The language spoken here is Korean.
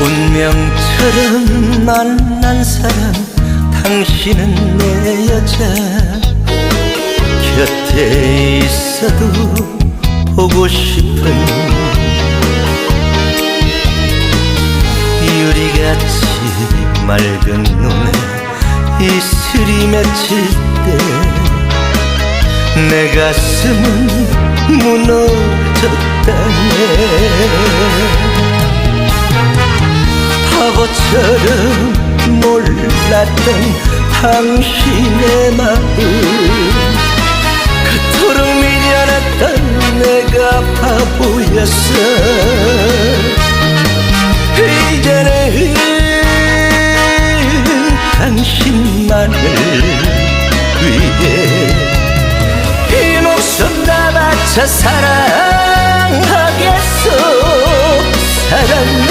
운명처럼 만난 사람 당신은 내 여자. 곁에 있어도 보고 싶은 유리같이 맑은 눈에 이슬이 맺힐 때 내 가슴은 무너 바보처럼 몰랐던 당신의 마음. 그토록 미련했던 내가 바보였어. 이제는 당신만을 위해 이 목숨 다 바쳐 사랑하겠소. 사랑해